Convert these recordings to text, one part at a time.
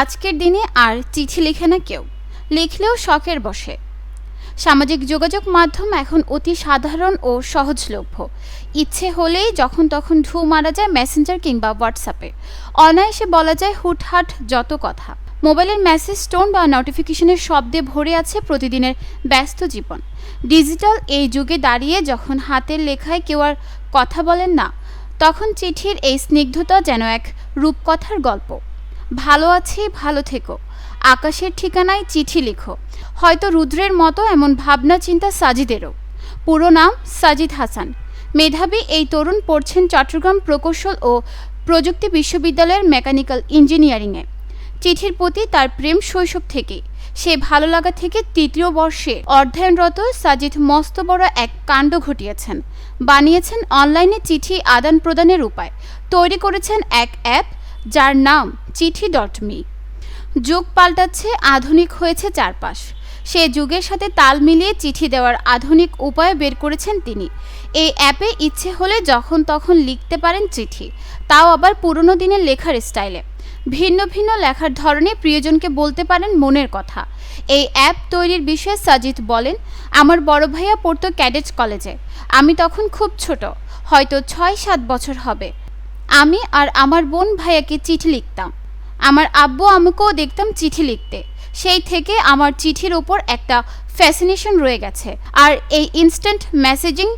আজকের দিনে আর চিঠি লেখে না কেউ। লিখলেও শখের বসে। সামাজিক যোগাযোগ মাধ্যম এখন অতি সাধারণ ও সহজলভ্য। ইচ্ছে হলেই যখন তখন ঢু মারা যায় মেসেঞ্জার কিংবা হোয়াটসঅ্যাপে। অনায়াসে বলা যায় হুটহাট যত কথা। মোবাইলের মেসেজ, টোন বা নোটিফিকেশনের শব্দে ভরে আছে প্রতিদিনের ব্যস্ত জীবন। ডিজিটাল এই যুগে দাঁড়িয়ে যখন হাতের লেখায় কেউ আর কথা বলেন না, তখন চিঠির এই স্নিগ্ধতা যেন এক রূপকথার গল্প। ভালো আছি, ভালো থেকো। আকাশের ঠিকানায় চিঠি লিখো। হয়তো রুদ্রের মতো এমন ভাবনা চিন্তা সাজিদেরও। পুরো নাম সাজিদ হাসান। মেধাবী এই তরুণ পড়ছেন চট্টগ্রাম প্রকৌশল ও প্রযুক্তি বিশ্ববিদ্যালয়ের মেকানিক্যাল ইঞ্জিনিয়ারিংয়ে। চিঠির প্রতি তার প্রেম শৈশব থেকেই। সে ভালো লাগা থেকে তৃতীয় বর্ষে অধ্যয়নরত সাজিদ মস্ত বড় এক কাণ্ড ঘটিয়েছেন। বানিয়েছেন অনলাইনে চিঠি আদান প্রদানের উপায়। তৈরি করেছেন এক অ্যাপ যার নাম চিঠি ডট মি। যুগ পাল্টাচ্ছে, আধুনিক হয়েছে চারপাশ। সে যুগের সাথে তাল মিলিয়ে চিঠি দেওয়ার আধুনিক উপায় বের করেছেন তিনি। এই অ্যাপে ইচ্ছে হলে যখন তখন লিখতে পারেন চিঠি, তাও আবার পুরনো দিনের লেখার স্টাইলে। ভিন্ন ভিন্ন লেখার ধরনে প্রিয়জনকে বলতে পারেন মনের কথা। এই অ্যাপ তৈরির বিষয়ে সাজিদ বলেন, আমার বড় ভাইয়া পড়তো ক্যাডেট কলেজে। আমি তখন খুব ছোট, হয়তো ছয় সাত বছর হবে। আমি আর আমার বোন ভাইয়াকে চিঠি লিখতাম। আমার আব্বু আমাকেও দেখতাম চিঠি লিখতে। সেই থেকে আমার চিঠির ওপর একটা ফ্যাসিনেশন রয়ে গেছে। আর এই ইনস্ট্যান্ট মেসেজিং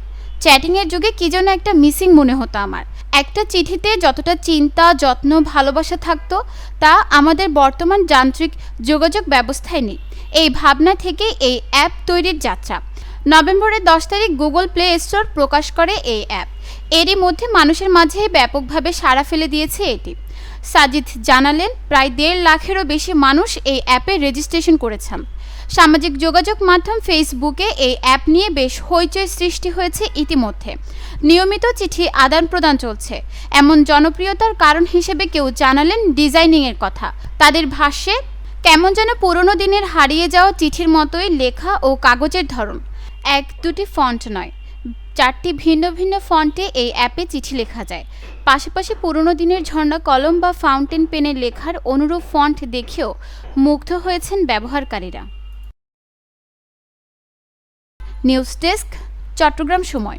চ্যাটিংয়ের যুগে কী যেন একটা মিসিং মনে হতো আমার। একটা চিঠিতে যতটা চিন্তা, যত্ন, ভালোবাসা থাকতো, তা আমাদের বর্তমান যান্ত্রিক যোগাযোগ ব্যবস্থায় নেই। এই ভাবনা থেকে এই অ্যাপ তৈরির যাত্রা। নভেম্বরের দশ তারিখ গুগল প্লে স্টোর প্রকাশ করে এই অ্যাপ এরই মধ্যে মানুষের মাঝে ব্যাপকভাবে সাড়া ফেলে দিয়েছে এটি। সাজিদ জানালেন, প্রায় দেড় লাখেরও বেশি মানুষ এই অ্যাপে রেজিস্ট্রেশন করেছেন। সামাজিক যোগাযোগ মাধ্যম ফেসবুকে এই অ্যাপ নিয়ে বেশ হইচই সৃষ্টি হয়েছে ইতিমধ্যে। নিয়মিত চিঠি আদান প্রদান চলছে। এমন জনপ্রিয়তার কারণ হিসেবে কেউ জানালেন ডিজাইনিংয়ের কথা। তাদের ভাষ্যে, কেমন যেন পুরনো দিনের হারিয়ে যাওয়া চিঠির মতোই লেখা ও কাগজের ধরন। এক দুটি ফন্ট নয়। চারটি ভিন্ন ভিন্ন ফন্টে এই অ্যাপে চিঠি লেখা যায়। পাশাপাশি পুরনো দিনের ঝর্ণা কলম বা ফাউন্টেন পেনে লেখার অনুরূপ ফন্ট দেখেও মুগ্ধ হয়েছেন ব্যবহারকারীরা। নিউজ ডেস্ক, চট্টগ্রাম সময়।